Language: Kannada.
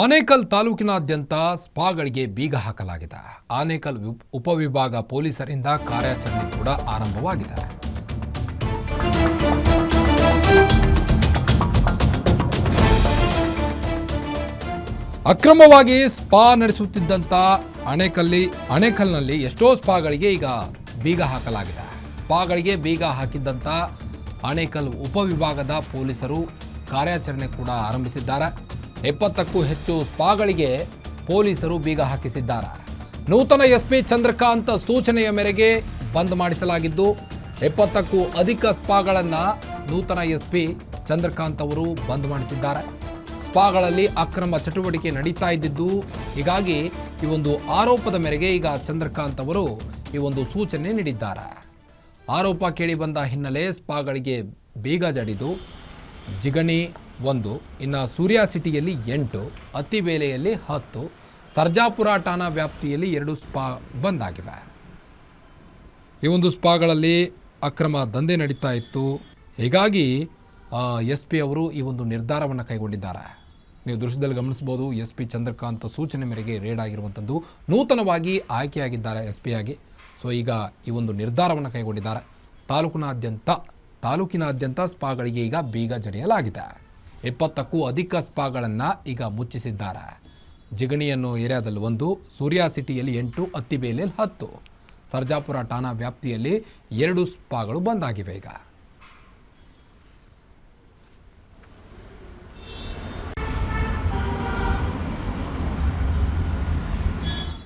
ಆನೇಕಲ್ ತಾಲೂಕಿನಾದ್ಯಂತ ಸ್ಪಾಗಳಿಗೆ ಬೀಗ ಹಾಕಲಾಗಿದೆ. ಆನೇಕಲ್ ಉಪವಿಭಾಗ ಪೊಲೀಸರಿಂದ ಕಾರ್ಯಾಚರಣೆ ಕೂಡ ಆರಂಭವಾಗಿದೆ. ಅಕ್ರಮವಾಗಿ ಸ್ಪಾ ನಡೆಸುತ್ತಿದ್ದಂಥ ಅಣೆಕಲ್ಲಿ ಅಣೆಕಲ್ನಲ್ಲಿ ಎಷ್ಟೋ ಸ್ಪಾಗಳಿಗೆ ಈಗ ಬೀಗ ಹಾಕಲಾಗಿದೆ. ಸ್ಪಾಗಳಿಗೆ ಬೀಗ ಹಾಕಿದ್ದಂಥ ಅಣೆಕಲ್ ಉಪವಿಭಾಗದ ಪೊಲೀಸರು ಕಾರ್ಯಾಚರಣೆ ಕೂಡ ಆರಂಭಿಸಿದ್ದಾರೆ. ಎಪ್ಪತ್ತಕ್ಕೂ ಹೆಚ್ಚು ಸ್ಪಾಗಳಿಗೆ ಪೊಲೀಸರು ಬೀಗ ಹಾಕಿಸಿದ್ದಾರೆ. ನೂತನ ಎಸ್ಪಿ ಚಂದ್ರಕಾಂತ್ ಸೂಚನೆಯ ಮೇರೆಗೆ ಬಂದ್ ಮಾಡಿಸಲಾಗಿದ್ದು, ಎಪ್ಪತ್ತಕ್ಕೂ ಅಧಿಕ ಸ್ಪಾಗಳನ್ನು ನೂತನ ಎಸ್ಪಿ ಚಂದ್ರಕಾಂತ್ ಅವರು ಬಂದ್ ಮಾಡಿಸಿದ್ದಾರೆ. ಸ್ಪಾಗಳಲ್ಲಿ ಅಕ್ರಮ ಚಟುವಟಿಕೆ ನಡೀತಾ ಇದ್ದಿದ್ದು, ಹೀಗಾಗಿ ಈ ಒಂದು ಆರೋಪದ ಮೇರೆಗೆ ಈಗ ಚಂದ್ರಕಾಂತ್ ಅವರು ಈ ಒಂದು ಸೂಚನೆ ನೀಡಿದ್ದಾರೆ. ಆರೋಪ ಕೇಳಿ ಬಂದ ಹಿನ್ನೆಲೆ ಸ್ಪಾಗಳಿಗೆ ಬೀಗ ಜಡಿದು, ಜಿಗಣಿ ಒಂದು, ಇನ್ನು ಸೂರ್ಯ ಸಿಟಿಯಲ್ಲಿ ಎಂಟು ಅತಿಬೇಲೆಯಲ್ಲಿ ಹತ್ತು, ಸರ್ಜಾಪುರ ಠಾಣಾ ವ್ಯಾಪ್ತಿಯಲ್ಲಿ ಎರಡು ಸ್ಪಾ ಬಂದಾಗಿವೆ. ಈ ಒಂದು ಸ್ಪಾಗಳಲ್ಲಿ ಅಕ್ರಮ ದಂಧೆ ನಡೀತಾ ಇತ್ತು. ಹೀಗಾಗಿ ಎಸ್ ಪಿ ಅವರು ಈ ಒಂದು ನಿರ್ಧಾರವನ್ನು ಕೈಗೊಂಡಿದ್ದಾರೆ. ನೀವು ದೃಶ್ಯದಲ್ಲಿ ಗಮನಿಸ್ಬೋದು ಎಸ್ ಪಿ ಚಂದ್ರಕಾಂತ್ ಸೂಚನೆ ಮೇರೆಗೆ ರೇಡ್ ಆಗಿರುವಂಥದ್ದು. ನೂತನವಾಗಿ ಆಯ್ಕೆಯಾಗಿದ್ದಾರೆ ಎಸ್ ಪಿ ಆಗಿ. ಸೊ, ಈಗ ಈ ಒಂದು ನಿರ್ಧಾರವನ್ನು ಕೈಗೊಂಡಿದ್ದಾರೆ. ತಾಲೂಕಿನಾದ್ಯಂತ ತಾಲೂಕಿನಾದ್ಯಂತ ಸ್ಪಾಗಳಿಗೆ ಈಗ ಬೀಗ ಜಡಿಯಲಾಗಿದೆ. ಇಪ್ಪತ್ತಕ್ಕೂ ಅಧಿಕ ಸ್ಪಾಗಳನ್ನು ಈಗ ಮುಚ್ಚಿಸಿದ್ದಾರೆ. ಜಿಗಣಿಯನ್ನು ಏರಿಯಾದಲ್ಲಿ ಒಂದು, ಸೂರ್ಯ ಸಿಟಿಯಲ್ಲಿ ಎಂಟು ಅತ್ತಿಬೇಲಿಯಲ್ಲಿ ಹತ್ತು. ಸರ್ಜಾಪುರ ಠಾಣಾ ವ್ಯಾಪ್ತಿಯಲ್ಲಿ ಎರಡು ಸ್ಪಾಗಳು ಬಂದಾಗಿವೆ ಈಗ.